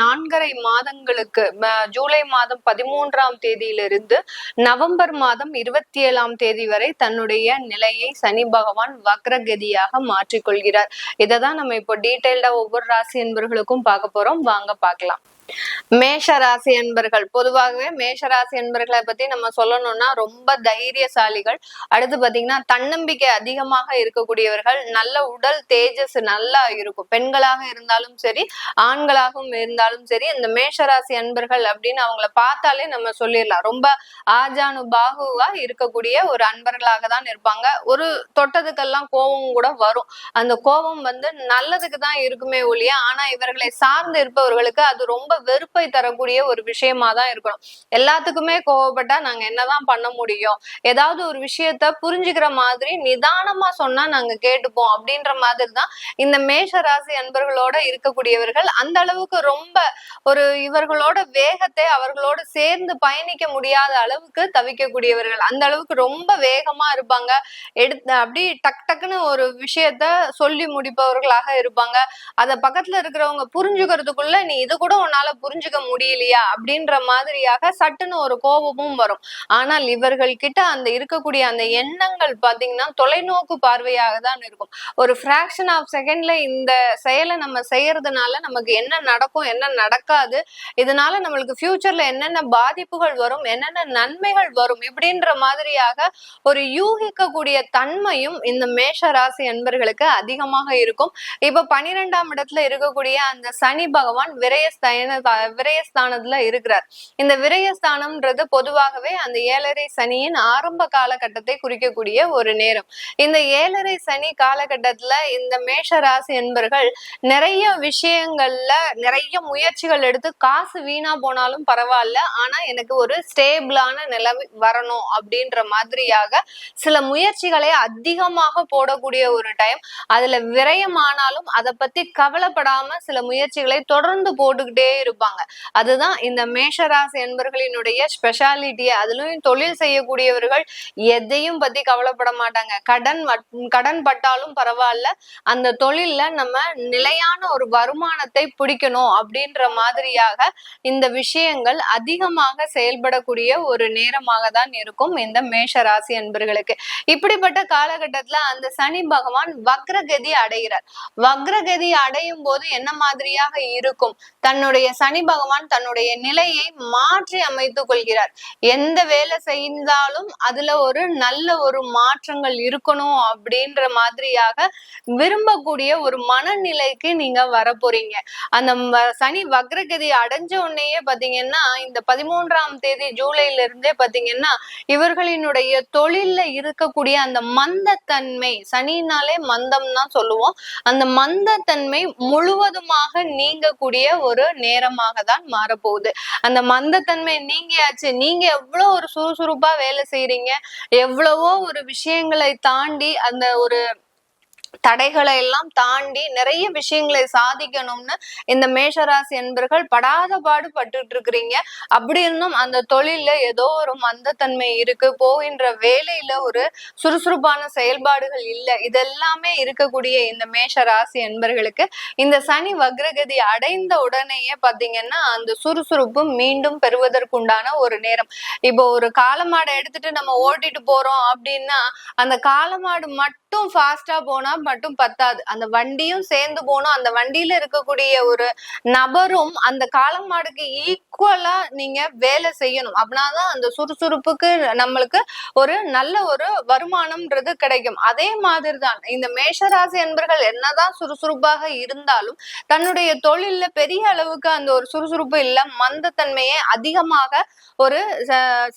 நான்கரை மாதங்களுக்கு ஜூலை மாதம் பதிமூன்றாம் தேதியிலிருந்து நவம்பர் மாதம் இருபத்தி ஏழாம் தேதி வரை தன்னுடைய நிலையை சனி பகவான் வக்ரகதியாக மாற்றிக்கொள்கிறார். இதை தான் நம்ம இப்போ டீட்டெயில்டா ஒவ்வொரு ராசி என்பவர்களுக்கும் பார்க்க போறோம். வாங்க பார்க்கலாம். மேஷ ராசி என்பர்கள். பொதுவாகவே மேஷ ராசி என்பர்களை பத்தி நம்ம சொல்லணும்னா ரொம்ப தைரியசாலிகள். அடுத்து பாத்தீங்கன்னா தன்னம்பிக்கை அதிகமாக இருக்கக்கூடியவர்கள். நல்ல உடல் தேஜஸ் நல்லா இருக்கும். பெண்களாக இருந்தாலும் சரி ஆண்களாகவும் இருந்தாலும் சரி இந்த மேஷராசி அன்பர்கள் அப்படின்னு அவங்கள பார்த்தாலே நம்ம சொல்லிடலாம். ரொம்ப ஆஜானு பாகுவா இருக்கக்கூடிய ஒரு அன்பர்களாக தான் இருப்பாங்க. ஒரு தொட்டதுக்கெல்லாம் கோபம் கூட வரும். அந்த கோபம் வந்து நல்லதுக்கு தான் இருக்குமே ஒழிய ஆனா இவர்களை சார்ந்து இருப்பவர்களுக்கு அது ரொம்ப வெறுப்பை தரக்கூடிய ஒரு விஷயமா தான் இருக்கணும். எல்லாத்துக்குமே கோவப்பட்டா நாங்க என்னதான் பண்ண முடியும்? ஏதாவது ஒரு விஷயத்த புரிஞ்சுக்கிற மாதிரி நிதானமா சொன்னா நாங்க கேட்டுப்போம். அப்படின்ற மாதிரி தான் இந்த மேஷ ராசி அன்பர்களோட இருக்கக்கூடியவர்கள் அந்த அளவுக்கு ரொம்ப ஒரு இவர்களோட வேகத்தை அவர்களோட சேர்ந்து பயணிக்க முடியாத அளவுக்கு தவிக்கக்கூடியவர்கள். அந்த அளவுக்கு ரொம்ப வேகமா இருப்பாங்க. எடுத்து அப்படி டக் டக்குன்னு ஒரு விஷயத்த சொல்லி முடிப்பவர்களாக இருப்பாங்க. அத பக்கத்துல இருக்கிறவங்க புரிஞ்சுக்கிறதுக்குள்ள நீ இது கூட உன்னால என்னால புரிஞ்சுக்க முடியலையா? அப்படின்ற மாதிரியாக சட்டுன்னு ஒரு கோபமும் வரும். ஆனால் இவர்கள் கிட்ட அந்த இருக்கக்கூடிய அந்த எண்ணங்கள் பாத்தீங்கன்னா தொலைநோக்கு பார்வையாக தான் இருக்கும். ஒரு ஃபிராக்ஷன் ஆஃப் செகண்ட்ல இந்த செயலை நம்ம செய்யறதுனால நமக்கு என்ன நடக்கும் என்ன நடக்காது இதனால நம்மளுக்கு ஃபியூச்சர்ல என்னென்ன பாதிப்புகள் வரும் என்னென்ன நன்மைகள் வரும் இப்படின்ற மாதிரியாக ஒரு யூகிக்கக்கூடிய தன்மையும் இந்த மேஷ ராசி என்பர்களுக்கு அதிகமாக இருக்கும். இப்ப பனிரெண்டாம் இடத்துல இருக்கக்கூடிய அந்த சனி பகவான் விரயஸ்தயன விரயஸ்தானத்துல இருக்கிறார். இந்த விரயஸ்தானம்ன்றது பொதுவாகவே அந்த ஏழரை சனியின் ஆரம்ப காலகட்டத்தை குறிக்கக்கூடிய ஒரு நேரம். இந்த ஏழரை சனி காலகட்டத்துல இந்த மேஷ ராசி என்பர்கள் நிறைய விஷயங்கள்ல நிறைய முயற்சிகள் எடுத்து காசு வீணா போனாலும் பரவாயில்ல ஆனா எனக்கு ஒரு ஸ்டேபிளான நிலவு வரணும் அப்படின்ற மாதிரியாக சில முயற்சிகளை அதிகமாக போடக்கூடிய ஒரு டைம். அதுல விரயமானாலும் அதை பத்தி கவலைப்படாம சில முயற்சிகளை தொடர்ந்து போட்டுக்கிட்டே இருப்பாங்க. அதுதான் இந்த மேஷராசி என்பர்களினுடைய ஸ்பெஷாலிட்டியை அதுலயும் தொழில் செய்யக்கூடியவர்கள் எதையும் பத்தி கவலைப்பட மாட்டாங்க. கடன் கடன் பட்டாலும் பரவாயில்ல. அந்த தொழில்ல நம்ம நிலையான ஒரு வருமானத்தை பிடிக்கணும் அப்படின்ற மாதிரியாக இந்த விஷயங்கள் அதிகமாக செயல்படக்கூடிய ஒரு நேரமாக தான் இருக்கும் இந்த மேஷ ராசி அன்பர்களுக்கு. இப்படிப்பட்ட காலகட்டத்துல அந்த சனி பகவான் வக்ரகதி அடைகிறார். வக்ரகதி அடையும் போது என்ன மாதிரியாக இருக்கும்? தன்னுடைய சனி பகவான் தன்னுடைய நிலையை மாற்றி அமைத்துக் கொள்கிறார். எந்த வேலை செய்தாலும் அதுல ஒரு நல்ல ஒரு மாற்றங்கள் இருக்கணும் அப்படின்ற மாதிரியாக விரும்பக்கூடிய ஒரு மனநிலைக்கு நீங்க வர போறீங்க அந்த சனி வக்ரகதி அடைஞ்ச உடனேயே பாத்தீங்கன்னா இந்த பதிமூன்றாம் தேதி ஜூலைல இருந்தே பாத்தீங்கன்னா இவர்களினுடைய தொழில்ல இருக்கக்கூடிய அந்த மந்தத்தன்மை சனினாலே மந்தம் தான் சொல்லுவோம். அந்த மந்தத்தன்மை முழுவதுமாக நீங்கக்கூடிய ஒரு நேரம். நேரமாக தான் மாறப்போகுது. அந்த மந்தத்தன்மை நீங்கியாச்சு. நீங்க எவ்வளவு ஒரு சுறுசுறுப்பா வேலை செய்யறீங்க எவ்வளவோ ஒரு விஷயங்களை தாண்டி அந்த ஒரு தடைகளை எல்லாம் தாண்டி நிறைய விஷயங்களை சாதிக்கணும்னு இந்த மேஷராசி என்பர்கள் படாத பாடு பட்டுட்டு இருக்கிறீங்க அப்படி இருந்தும் அந்த தொழில்ல ஏதோ ஒரு மந்தத்தன்மை இருக்கு. போகின்ற வேலையில ஒரு சுறுசுறுப்பான செயல்பாடுகள் இல்லை. இதெல்லாமே இருக்கக்கூடிய இந்த மேஷ ராசி என்பர்களுக்கு இந்த சனி வக்ரகதி அடைந்த உடனேயே பாத்தீங்கன்னா அந்த சுறுசுறுப்பு மீண்டும் பெறுவதற்குண்டான ஒரு நேரம். இப்போ ஒரு காலமாடை எடுத்துட்டு நம்ம ஓட்டிட்டு போறோம் அப்படின்னா அந்த காலமாடு மட்டும் மட்டும் ஃபாஸ்டா போனா மட்டும் பத்தாது. அந்த வண்டியும் சேர்ந்து போகணும் அந்த வண்டியில இருக்கக்கூடிய ஒரு நபரும் அந்த காலமாடுக்கு ஈக்குவலா நீங்க வேலை செய்யணும். அப்படின்னாதான் அந்த சுறுசுறுப்புக்கு நம்மளுக்கு ஒரு நல்ல ஒரு வருமானம்ன்றது கிடைக்கும். அதே மாதிரி தான் இந்த மேஷராசி என்பர்கள் என்னதான் சுறுசுறுப்பாக இருந்தாலும் தன்னுடைய தொழில்ல பெரிய அளவுக்கு அந்த ஒரு சுறுசுறுப்பு இல்ல மந்தத்தன்மையை அதிகமாக ஒரு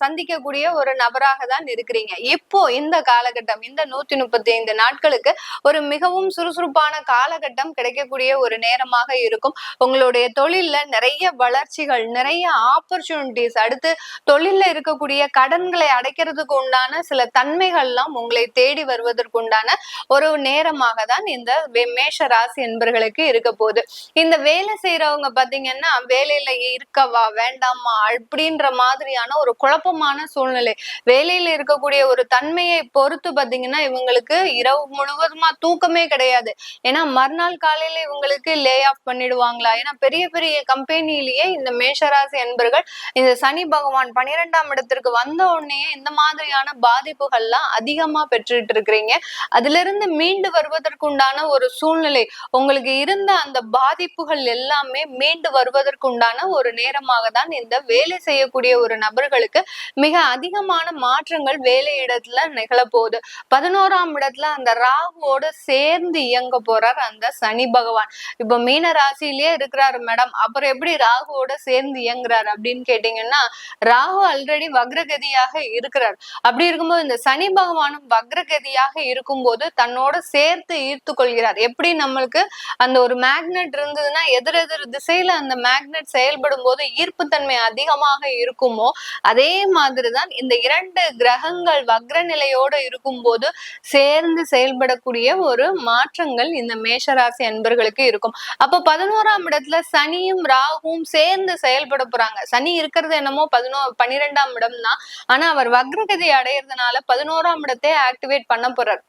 சந்திக்கக்கூடிய ஒரு நபராக தான் இருக்கிறீங்க. இப்போ இந்த காலகட்டம் இந்த நூத்தி முப்பத்தி ஐந்து நாட்களுக்கு ஒரு மிகவும் சுறுசுறுப்பான காலகட்டம் கிடைக்கக்கூடிய ஒரு நேரமாக இருக்கும். உங்களுடைய தொழில்ல நிறைய வளர்ச்சிகள் நிறைய ஆப்பர்ச்சுனிட்டிஸ் அடுத்து தொழில்ல இருக்கக்கூடிய கடன்களை அடைக்கிறதுக்கு உண்டான சில தன்மைகள்லாம் உங்களை தேடி வருவதற்கு உண்டான ஒரு நேரமாக தான் இந்த மேஷ ராசி என்பர்களுக்கு இருக்க போகுது. இந்த வேலை செய்யறவங்க பாத்தீங்கன்னா வேலையில இருக்கவா வேண்டாமா அப்படின்ற மாதிரியான ஒரு குழப்பமான சூழ்நிலை வேலையில இருக்கக்கூடிய ஒரு தன்மையை பொறுத்து பாத்தீங்கன்னா இவங்களுக்கு இரவு முழுவதுமா தூக்கமே கிடையாது. ஏன்னா மறுநாள் காலையில இவங்களுக்கு லே ஆஃப் பண்ணிடுவாங்களா? ஏன்னா பெரிய பெரிய கம்பெனிலேயே இந்த மேஷராசி என்பர்கள் இந்த சனி பகவான் பனிரெண்டாம் இடத்திற்கு வந்த உடனே இந்த மாதிரியான பாதிப்புகள்லாம் அதிகமா பெற்றுட்டு இருக்கிறீங்க. அதுல இருந்து மீண்டு வருவதற்குண்டான ஒரு சூழ்நிலை உங்களுக்கு இருந்த அந்த பாதிப்புகள் எல்லாமே மீண்டு வருவதற்குண்டான ஒரு நேரமாக தான் இந்த வேலை செய்யக்கூடிய ஒரு நபர்களுக்கு மிக அதிகமான மாற்றங்கள் வேலை இடத்துல நிகழப்போகுது. பதினோராம் இடத்துல அந்த ராகுவோட சேர்ந்து இயங்க போறார் அந்த சனி பகவான். இப்ப மீன ராசியிலேயே இருக்கிறாரு மேடம். அப்புறம் எப்படி ராகுவோட சேர்ந்து இயங்குறாரு அப்படின்னு கேட்டீங்கன்னா ராகு ஆல்ரெடி வக்ரகதியாக இருக்கிறார். அப்படி இருக்கும்போது இந்த சனி பகவானும் வக்ரகதியாக இருக்கும்போது தன்னோட சேர்த்து ஈர்த்து கொள்கிறார். எப்படி நம்மளுக்கு அந்த ஒரு மேக்னெட் இருந்ததுன்னா எதிரெதிர் திசையில அந்த மேக்னெட் செயல்படும் போது ஈர்ப்பு தன்மை அதிகமாக இருக்குமோ அதே மாதிரிதான் இந்த இரண்டு கிரகங்கள் வக்ர நிலையோட இருக்கும்போது சேர்ந்து செயல்படக்கூடிய ஒரு மாற்றங்கள் இந்த மேஷராசி அன்பர்களுக்கு இருக்கும். அப்ப பதினோராம் இடத்துல சனியும் ராகுவும் சேர்ந்து செயல்பட போறாங்க. சனி இருக்கிறது என்னமோ பதினோ பன்னிரெண்டாம் இடம் தான் ஆனா அவர் வக்ரகதி அடையிறதுனால பதினோராம் இடத்தை ஆக்டிவேட் பண்ண போறார்.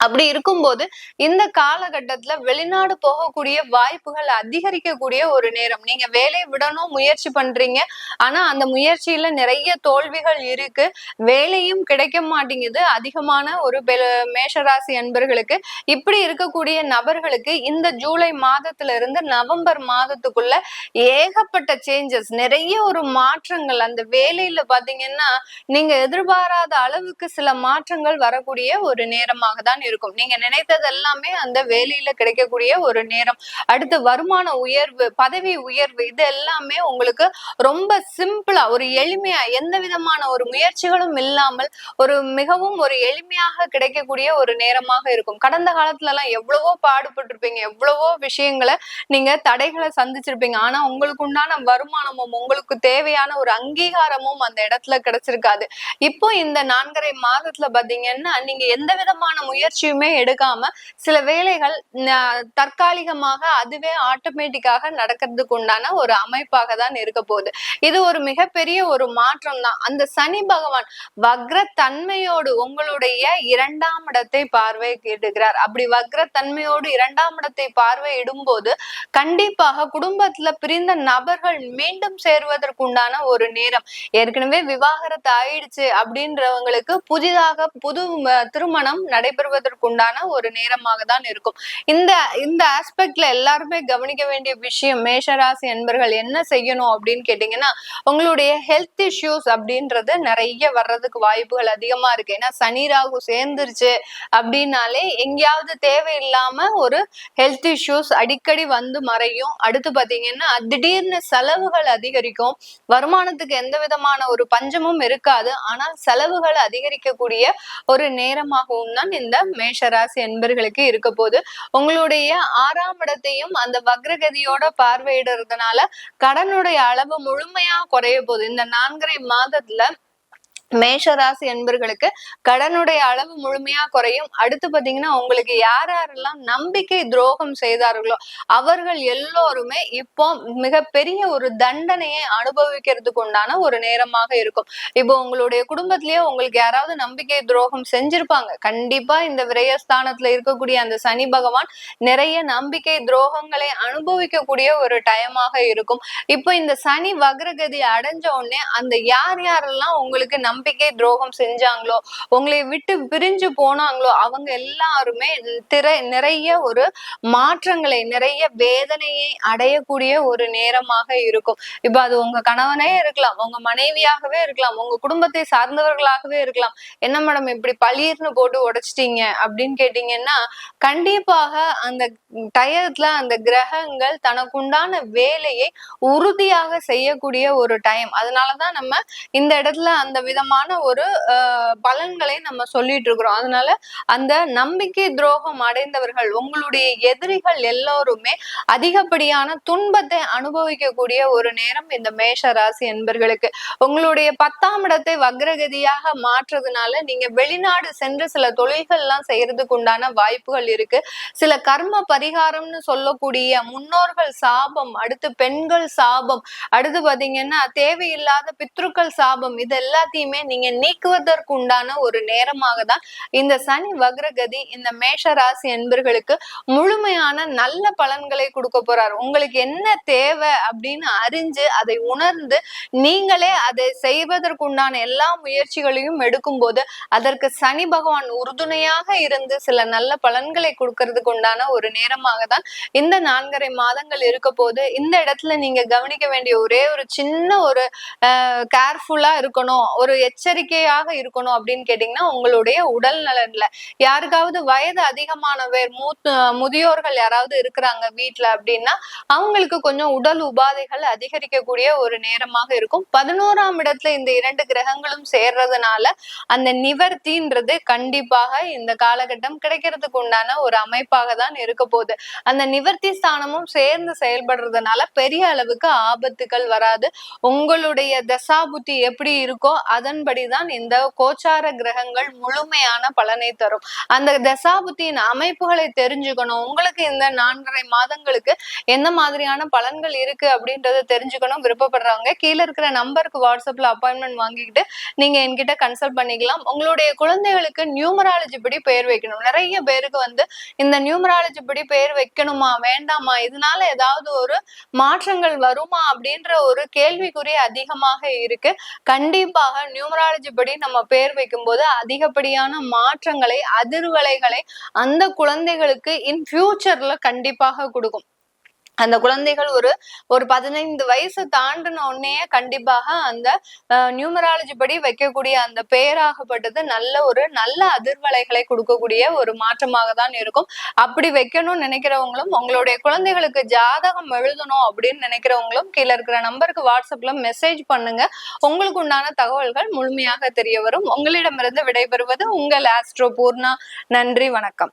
அப்படி இருக்கும்போது இந்த காலகட்டத்துல வெளிநாடு போகக்கூடிய வாய்ப்புகள் அதிகரிக்கக்கூடிய ஒரு நேரம். நீங்க வேலையை விடணும் முயற்சி பண்றீங்க. ஆனா அந்த முயற்சியில நிறைய தோல்விகள் இருக்கு. வேலையும் கிடைக்க மாட்டேங்குது. அதிகமான ஒரு மேஷராசி அன்பர்களுக்கு இப்படி இருக்கக்கூடிய நபர்களுக்கு இந்த ஜூலை மாதத்துல இருந்து நவம்பர் மாதத்துக்குள்ள ஏகப்பட்ட சேஞ்சஸ் நிறைய ஒரு மாற்றங்கள். அந்த வேலையில பாத்தீங்கன்னா நீங்க எதிர்பாராத அளவுக்கு சில மாற்றங்கள் வரக்கூடிய ஒரு நேரமாக தான் இருக்கும். நீங்க நினைத்தது எல்லாமே அந்த வேலையில கிடைக்கக்கூடிய ஒரு நேரம். அடுத்து வருமான உயர்வு பதவி உயர்வு இது எல்லாமே உங்களுக்கு ரொம்ப சிம்பிளா ஒரு எளிமையா எந்த விதமான ஒரு முயற்சிகளும் இல்லாமல் ஒரு மிகவும் ஒரு எளிமையாக கிடைக்கக்கூடிய ஒரு நேரமாக இருக்கும். கடந்த காலத்துல எல்லாம் எவ்வளவோ பாடுபட்டிருப்பீங்க எவ்வளவோ விஷயங்களை நீங்க தடைகளை சந்திச்சிருப்பீங்க. ஆனா உங்களுக்கு உண்டான வருமானமும் உங்களுக்கு தேவையான ஒரு அங்கீகாரமும் அந்த இடத்துல கிடைச்சிருக்காது. இப்போ இந்த நான்கரை மாதத்துல பாத்தீங்கன்னா நீங்க எந்த விதமான முயற்சி முயற்சியுமே எடுக்காம சில வேலைகள் தற்காலிகமாக அதுவே ஆட்டோமேட்டிக்காக நடக்கிறதுக்கு உண்டான ஒரு அமைப்பாக தான் இருக்க போகுது. இது ஒரு மிகப்பெரிய ஒரு மாற்றம் தான். அந்த சனி பகவான் வக்ர தன்மையோடு உங்களுடைய இரண்டாம் இடத்தை பார்வை கேட்டுகிறார் அப்படி வக்ர தன்மையோடு இரண்டாம் இடத்தை பார்வையிடும் போது கண்டிப்பாக குடும்பத்துல பிரிந்த நபர்கள் மீண்டும் சேருவதற்கு உண்டான ஒரு நேரம். ஏற்கனவே விவாகரத்து ஆயிடுச்சு அப்படின்றவங்களுக்கு புதிதாக புது திருமணம் நடைபெறுவதற்கு உண்டான ஒரு நேரமாக தான் இருக்கும். இந்த இந்த ஆஸ்பெக்ட்ல எல்லாருமே கவனிக்க வேண்டிய விஷயம் மேஷராசி என்பர்கள் என்ன செய்யணும் அப்படின்னு கேட்டீங்கன்னா உங்களுடைய ஹெல்த் இஷ்யூஸ் அப்படின்றது நிறைய வர்றதுக்கு வாய்ப்புகள் அதிகமா இருக்கு. ஏன்னா சனி ராகு சேர்ந்துருச்சு அப்படின்னாலே எங்கேயாவது தேவையில்லாம ஒரு ஹெல்த் இஷ்யூஸ் அடிக்கடி வந்து மறையும். அடுத்து பாத்தீங்கன்னா திடீர்னு செலவுகள் அதிகரிக்கும். வருமானத்துக்கு எந்த விதமான ஒரு பஞ்சமும் இருக்காது. ஆனால் செலவுகள் அதிகரிக்கக்கூடிய ஒரு நேரமாகவும் தான் இந்த மேஷராசி என்பர்களுக்கு இருக்க போது உங்களுடைய ஆறாம் இடத்தையும் அந்த வக்ரகதியோட பார்வையிடுறதுனால கடனுடைய அளவு முழுமையா குறைய போகுது. இந்த நான்கரை மாதத்துல மேஷராசி என்பர்களுக்கு கடனுடைய அளவு முழுமையா குறையும். அடுத்து பாத்தீங்கன்னா உங்களுக்கு யார் யாரெல்லாம் நம்பிக்கை துரோகம் செய்தார்களோ அவர்கள் எல்லோருமே இப்போ மிகப்பெரிய ஒரு தண்டனையை அனுபவிக்கிறதுக்கு உண்டான ஒரு நேரமாக இருக்கும். இப்போ உங்களுடைய குடும்பத்திலேயே உங்களுக்கு யாராவது நம்பிக்கை துரோகம் செஞ்சிருப்பாங்க. கண்டிப்பா இந்த விரயஸ்தானத்துல இருக்கக்கூடிய அந்த சனி பகவான் நிறைய நம்பிக்கை துரோகங்களை அனுபவிக்கக்கூடிய ஒரு டைமாக இருக்கும். இப்போ இந்த சனி வக்ரகதி அடைஞ்ச உடனே அந்த யார் யாரெல்லாம் உங்களுக்கு நம்பிக்கை துரோகம் செஞ்சாங்களோ உங்களை விட்டு பிரிஞ்சு போனாங்களோ அவங்க எல்லாருமே திரை நிறைய ஒரு மாற்றங்களை நிறைய வேதனையை அடையக்கூடிய ஒரு நேரமாக இருக்கும். இப்ப அது உங்க கணவனே இருக்கலாம் உங்க மனைவியாகவே இருக்கலாம் உங்க குடும்பத்தை சார்ந்தவர்களாகவே இருக்கலாம். என்ன மேடம் இப்படி பளிர்னு போட்டு உடைச்சிட்டீங்க அப்படின்னு கேட்டீங்கன்னா கண்டிப்பாக அந்த டயத்துல அந்த கிரகங்கள் தனக்குண்டான வேலையை உறுதியாக செய்யக்கூடிய ஒரு டைம் அதனாலதான் நம்ம இந்த இடத்துல அந்த விதம் விதமான ஒரு பலன்களை நம்ம சொல்லிட்டு இருக்கிறோம் அதனால அந்த நம்பிக்கை துரோகம் அடைந்தவர்கள் உங்களுடைய எதிரிகள் எல்லோருமே அதிகப்படியான துன்பத்தை அனுபவிக்கக்கூடிய ஒரு நேரம் இந்த மேஷ ராசி என்பர்களுக்கு. உங்களுடைய பத்தாம் இடத்தை வக்ரகதியாக மாற்றுறதுனால நீங்க வெளிநாடு சென்று சில தொழில்கள் எல்லாம் செய்யறதுக்கு உண்டான வாய்ப்புகள் இருக்கு. சில கர்ம பரிகாரம்னு சொல்லக்கூடிய முன்னோர்கள் சாபம் அடுத்து பெண்கள் சாபம் அடுத்து பாத்தீங்கன்னா தேவையில்லாத பித்ருக்கள் சாபம் இது எல்லாத்தையுமே நீங்க நீக்குவதற்கு உண்டான ஒரு நேரமாக தான் இந்த சனி வக்ரகதி இந்த மேஷ ராசி என்பர்களுக்கு முழுமையான நல்ல பலன்களை கொடுக்க போறார். உங்களுக்கு என்ன தேவை அப்படின்னு அறிஞ்சு அதை உணர்ந்து நீங்களே அதை செய்வதற்கு உண்டான எல்லா முயற்சிகளையும் எடுக்கும் போது அதற்கு சனி பகவான் உறுதுணையாக இருந்து சில நல்ல பலன்களை கொடுக்கறதுக்கு உண்டான ஒரு நேரமாக தான் இந்த நான்கரை மாதங்கள் இருக்க போது இந்த இடத்துல நீங்க கவனிக்க வேண்டிய ஒரே ஒரு சின்ன ஒரு கேர்ஃபுல்லா இருக்கணும். ஒரு எச்சரிக்கையாக இருக்கணும் அப்படின்னு கேட்டீங்கன்னா உங்களுடைய உடல் நலன்ல. யாருக்காவது வயது அதிகமானவர் மூத்த முதியோர்கள் யாராவது இருக்கிறாங்க வீட்டுல அப்படின்னா அவங்களுக்கு கொஞ்சம் உடல் உபாதைகள் அதிகரிக்கக்கூடிய ஒரு நேரமாக இருக்கும். பதினோராம் இடத்துல இந்த இரண்டு கிரகங்களும் சேர்றதுனால அந்த நிவர்த்தின்றது கண்டிப்பாக இந்த காலகட்டம் கிடைக்கிறதுக்கு உண்டான ஒரு அமைப்பாக தான் இருக்க போகுது. அந்த நிவர்த்தி ஸ்தானமும் சேர்ந்து செயல்படுறதுனால பெரிய அளவுக்கு ஆபத்துகள் வராது. உங்களுடைய தசாபுத்தி எப்படி இருக்கோ அதன் அதன்படிதான் இந்த கோச்சார கிரகங்கள் முழுமையான பலனை தரும். அந்த தசாபுத்தியின் அமைப்புகளை தெரிஞ்சுக்கணும். உங்களுக்கு இந்த நான்கரை மாதங்களுக்கு எந்த மாதிரியான பலன்கள் இருக்கு அப்படின்றத தெரிஞ்சுக்கணும். விருப்பப்படுறவங்க கீழே இருக்கிற நம்பருக்கு வாட்ஸ்அப்ல அப்பாயின்மெண்ட் வாங்கிக்கிட்டு நீங்க என்கிட்ட கன்சல்ட் பண்ணிக்கலாம். உங்களுடைய குழந்தைகளுக்கு நியூமராலஜி படி பெயர் வைக்கணும். நிறைய பேருக்கு வந்து இந்த நியூமராலஜி படி பெயர் வைக்கணுமா வேண்டாமா இதனால ஏதாவது ஒரு மாற்றங்கள் வருமா அப்படின்ற ஒரு கேள்விக்குறி அதிகமாக இருக்கு. கண்டிப்பாக நியூமராலஜி படி நம்ம பேர் வைக்கும்போது அதிகப்படியான மாற்றங்களை அதிர்வலைகளை அந்த குழந்தைகளுக்கு இன் ஃபியூச்சர்ல கண்டிப்பாக கொடுக்கும். அந்த குழந்தைகள் ஒரு ஒரு பதினைந்து வயசு தாண்டின உடனே கண்டிப்பாக அந்த நியூமராலஜி படி வைக்கக்கூடிய அந்த பெயராகப்பட்டது நல்ல ஒரு நல்ல அதிர்வலைகளை கொடுக்கக்கூடிய ஒரு மாற்றமாக தான் இருக்கும். அப்படி வைக்கணும்னு நினைக்கிறவங்களும் உங்களுடைய குழந்தைகளுக்கு ஜாதகம் எழுதணும் அப்படின்னு நினைக்கிறவங்களும் கீழே இருக்கிற நம்பருக்கு வாட்ஸ்அப்ல மெசேஜ் பண்ணுங்க. உங்களுக்கு உண்டான தகவல்கள் முழுமையாக தெரிய வரும். உங்களிடமிருந்து விடைபெறுவது உங்கள் ஆஸ்ட்ரோ பூர்ணா. நன்றி வணக்கம்.